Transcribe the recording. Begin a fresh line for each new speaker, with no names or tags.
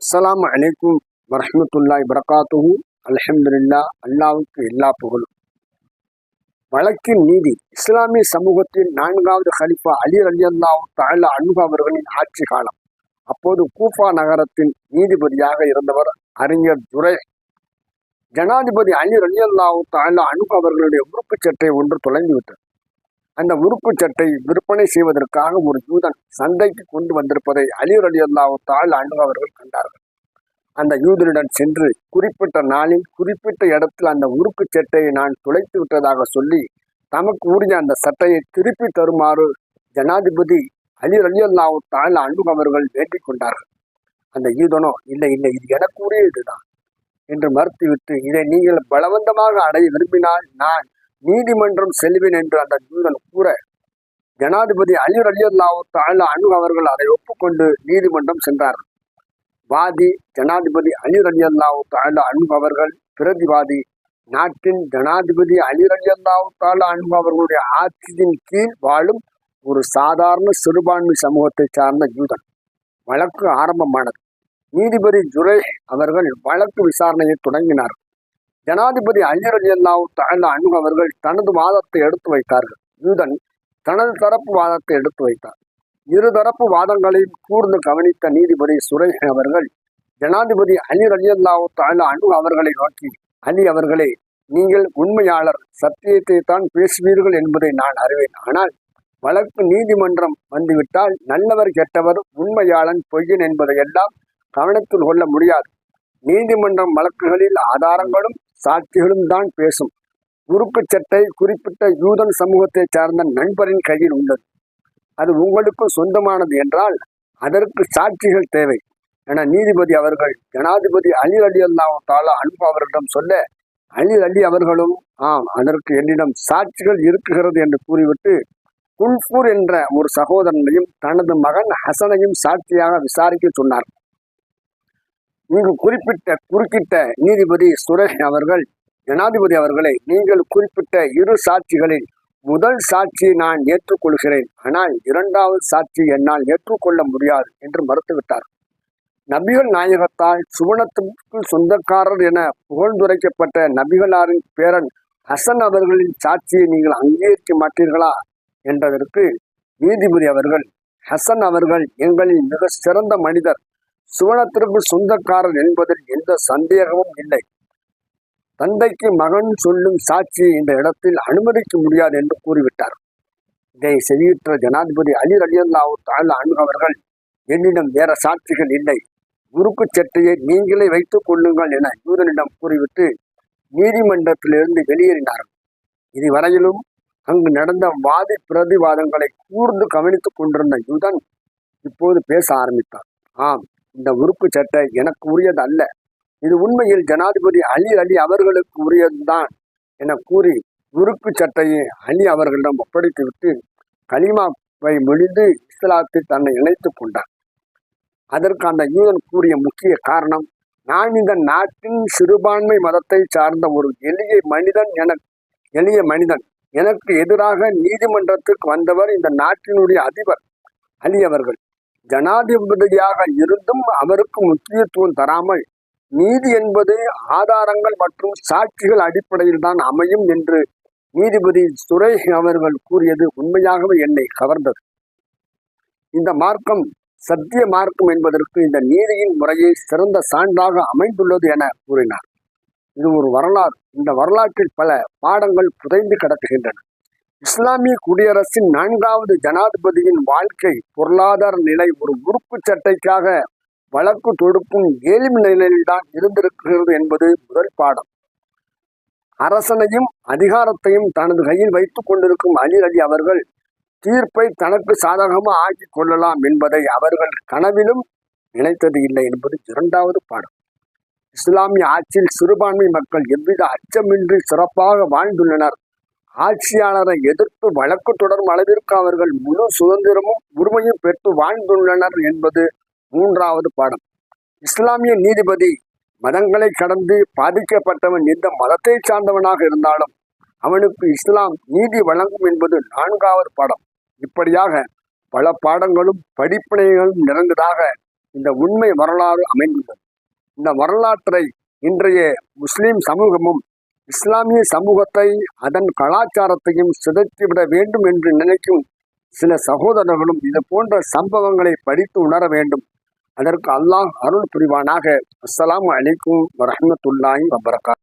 அஸ்லாம் அலைக்கும் வரமத்துல்லாய் வரகாத்துஹூ. அல்ஹம்துலில்லாஹ் அல்லாவுக்கு எல்லா புகழும். வழக்கின் நீதி இஸ்லாமிய சமூகத்தின் நான்காவது ஹலிஃபா அலி ரலியல்லாஹு தஆலா அன்பு அவர்களின் ஆட்சி காலம். அப்போது கூஃபா நகரத்தின் நீதிபதியாக இருந்தவர் அறிஞர் துரை ஜனாதிபதி அலி ரலியல்லாஹு தாழ அன்பு அவர்களுடைய உறுப்புச் சட்டை ஒன்று தொலைந்துவிட்டது. அந்த உறுப்புச் சட்டை விற்பனை செய்வதற்காக ஒரு யூதன் சந்தைக்கு கொண்டு வந்திருப்பதை அலி ரலியல்லாஹு தஆலா அன்ஹு அவர்கள் கண்டார்கள். அந்த யூதனிடம் சென்று குறிப்பிட்ட நாளில் குறிப்பிட்ட இடத்தில் அந்த உறுப்புச் சட்டையை நான் துளைத்து விட்டதாக சொல்லி தமக்கு உரிய அந்த சட்டையை திருப்பி தருமாறு ஜனாதிபதி அலி அலி தஆலா அன்ஹு அவர்கள் வேண்டிக் கொண்டார்கள். அந்த யூதனோ இல்லை இல்லை இது எனக்கு உரிய இதுதான் என்று மறுத்துவிட்டு இதை நீங்கள் பலவந்தமாக அடைய விரும்பினால் நான் நீதிமன்றம் செல்வேன் என்று அந்த தூதன் கூற ஜனாதிபதி அலி ரலியல்லாஹு தாழ அணு அவர்கள் அதை ஒப்புக்கொண்டு நீதிமன்றம் சென்றார்கள் வாதி ஜனாதிபதி அலி ரலியல்லாஹு தாழ அணு அவர்கள் பிரதிவாதி நாட்டின் ஜனாதிபதி அலி ரலியல்லாஹு தாழ அணு அவர்களுடைய ஆட்சியின் கீழ் வாழும் ஒரு சாதாரண சிறுபான்மை சமூகத்தை சார்ந்த யூதன் வழக்கு ஆரம்பமானது. நீதிபதி ஜுரை அவர்கள் வழக்கு விசாரணையை தொடங்கினார். ஜனாதிபதி அலி ரலியல்லாஹு தஆலா அவர்கள் தனது வாதத்தை எடுத்து வைத்தார்கள். யூதன் தனது தரப்பு வாதத்தை எடுத்து வைத்தார். இருதரப்பு வாதங்களையும் கூர்ந்து கவனித்த நீதிபதி சுரேஷ் அவர்கள் ஜனாதிபதி அலி ரலியல்லாஹு தஆலா அன்ஹு அவர்களை நோக்கி அலி அவர்களே நீங்கள் உண்மையாளர் சத்தியத்தை தான் பேசுவீர்கள் என்பதை நான் அறிவேன். ஆனால் வழக்கு நீதிமன்றம் வந்துவிட்டால் நல்லவர் கெட்டவர் உண்மையாளன் பொய்யன் என்பதையெல்லாம் கவனத்தில் கொள்ள முடியாது. நீதிமன்றம் வழக்குகளில் ஆதாரங்களும் சாட்சிகளும் தான் பேசும். உறுப்புச் சட்டை குறிப்பிட்ட யூதன் சமூகத்தை சார்ந்த நண்பரின் கையில் உள்ளது. அது உங்களுக்கும் சொந்தமானது என்றால் அதற்கு சாட்சிகள் தேவை என நீதிபதி அவர்கள் ஜனாதிபதி அலி அலி அல்லாஹ் அன்பு அவர்களிடம் சொல்ல அலி அலி அவர்களும் ஆம் அதற்கு என்னிடம் சாட்சிகள் இருக்குகிறது என்று கூறிவிட்டு குல்பூர் என்ற ஒரு சகோதரனையும் தனது மகன் ஹசனையும் சாட்சியாக விசாரிக்க சொன்னார். இங்கு குறிப்பிட்ட குறுக்கிட்ட நீதிபதி சுரேஷ் அவர்கள் ஜனாதிபதி அவர்களை நீங்கள் குறிப்பிட்ட இரு சாட்சிகளில் முதல் சாட்சியை நான் ஏற்றுக்கொள்கிறேன். ஆனால் இரண்டாவது சாட்சி என்னால் ஏற்றுக்கொள்ள முடியாது என்று மறுத்துவிட்டார். நபிகள் நாயகத்தால் சுவனத்துக்கு சொந்தக்காரர் என புகழ்ந்துரைக்கப்பட்ட நபிகளாரின் பேரன் ஹசன் அவர்களின் சாட்சியை நீங்கள் அங்கீகரிக்க மாட்டீர்களா என்றதற்கு நீதிபதி அவர்கள் ஹசன் அவர்கள் எங்களின் மிக சிறந்த மனிதர் சுவனத்திற்கு சொந்தக்காரர் என்பதில் எந்த சந்தேகமும் இல்லை. தந்தைக்கு மகன் சொல்லும் சாட்சியை இந்த இடத்தில் அனுமதிக்க முடியாது என்று கூறிவிட்டார். இதை செவியுற்ற ஜனாதிபதி அலி அலியல்லாவு தாழ் அவர்கள் என்னிடம் வேற சாட்சிகள் இல்லை. உருக்கு சட்டையை நீங்களே வைத்துக் கொள்ளுங்கள் என யூதனிடம் கூறிவிட்டு நீதிமன்றத்திலிருந்து வெளியேறினார்கள் இதுவரையிலும் அங்கு நடந்த வாதி பிரதிவாதங்களை கூர்ந்து கவனித்துக் கொண்டிருந்த யூதன் இப்போது பேச ஆரம்பித்தார் ஆம் இந்த உறுப்பு சட்டை எனக்கு உரியது அல்ல. இது உண்மையில் ஜனாதிபதி அலி அலி அவர்களுக்கு உரியதுதான் என கூறி உறுப்பு சட்டையை அலி அவர்களிடம் ஒப்படைத்துவிட்டு கலிமாவை மொழிந்து இஸ்லாத்தில் தன்னை இணைத்துக் கொண்டார். அதற்கு அந்த யூதன் கூறிய முக்கிய காரணம் நான் இந்த நாட்டின் சிறுபான்மை மதத்தை சார்ந்த ஒரு எளிய மனிதன் என எளிய மனிதன். எனக்கு எதிராக நீதிமன்றத்துக்கு வந்தவர் இந்த நாட்டினுடைய அதிபர் அலி அவர்கள். ஜனாதிபதியாக இருந்தும் அவருக்கு முக்கியத்துவம் தராமல் நீதி என்பது ஆதாரங்கள் மற்றும் சாட்சிகள் அடிப்படையில் தான் அமையும் என்று நீதிபதி சுரேஷ் அவர்கள் கூறியது உண்மையாகவே என்னை கவர்ந்தது. இந்த மார்க்கம் சத்திய மார்க்கம் என்பதற்கு இந்த நீதியின் முறையை சிறந்த சான்றாக அமைந்துள்ளது என கூறினார். இது ஒரு வரலாறு. இந்த வரலாற்றில் பல பாடங்கள் புதைந்து கிடக்குகின்றன. இஸ்லாமிய குடியரசின் நான்காவது ஜனாதிபதியின் வாழ்க்கை பொருளாதார நிலை ஒரு உறுப்பு சட்டைக்காக வழக்கு தொடுக்கும் ஏழ்மை நிலையில்தான் இருந்திருக்கிறது என்பது முதல் பாடம். அரசனையும் அதிகாரத்தையும் தனது கையில் வைத்துக் கொண்டிருக்கும் அலி அலி அவர்கள் தீர்ப்பை தனக்கு சாதகமாக ஆக்கி கொள்ளலாம் என்பதை அவர்கள் கனவிலும் நினைத்தது இல்லை என்பது இரண்டாவது பாடம். இஸ்லாமிய ஆட்சியில் சிறுபான்மை மக்கள் எவ்வித அச்சமின்றி சிறப்பாக வாழ்ந்துள்ளனர் ஆட்சியாளரை எதிர்த்து வழக்கு தொடரும் அளவிற்கு அவர்கள் முழு சுதந்திரமும் உரிமையும் பெற்று வாழ்ந்துள்ளனர் என்பது மூன்றாவது பாடம். இஸ்லாமிய நீதிபதி மதங்களை கடந்து பாதிக்கப்பட்டவன் எந்த மதத்தை சார்ந்தவனாக இருந்தாலும் அவனுக்கு இஸ்லாம் நீதி வழங்கும் என்பது நான்காவது பாடம். இப்படியாக பல பாடங்களும் படிப்பினைகளும் நிறைந்ததாக இந்த உண்மை வரலாறு அமைந்துள்ளது. இந்த வரலாற்றை இன்றைய முஸ்லிம் சமூகமும் இஸ்லாமிய சமூகத்தை அதன் கலாச்சாரத்தையும் சிதைத்துவிட வேண்டும் என்று நினைக்கும் சில சகோதரர்களும் இது போன்ற சம்பவங்களை படித்து உணர வேண்டும். அதற்கு அல்லாஹ் அருள் புரிவானாக. அஸ்லாம் அலைக்கும் வரஹ்மத்துல்லாஹி வபரகாத்.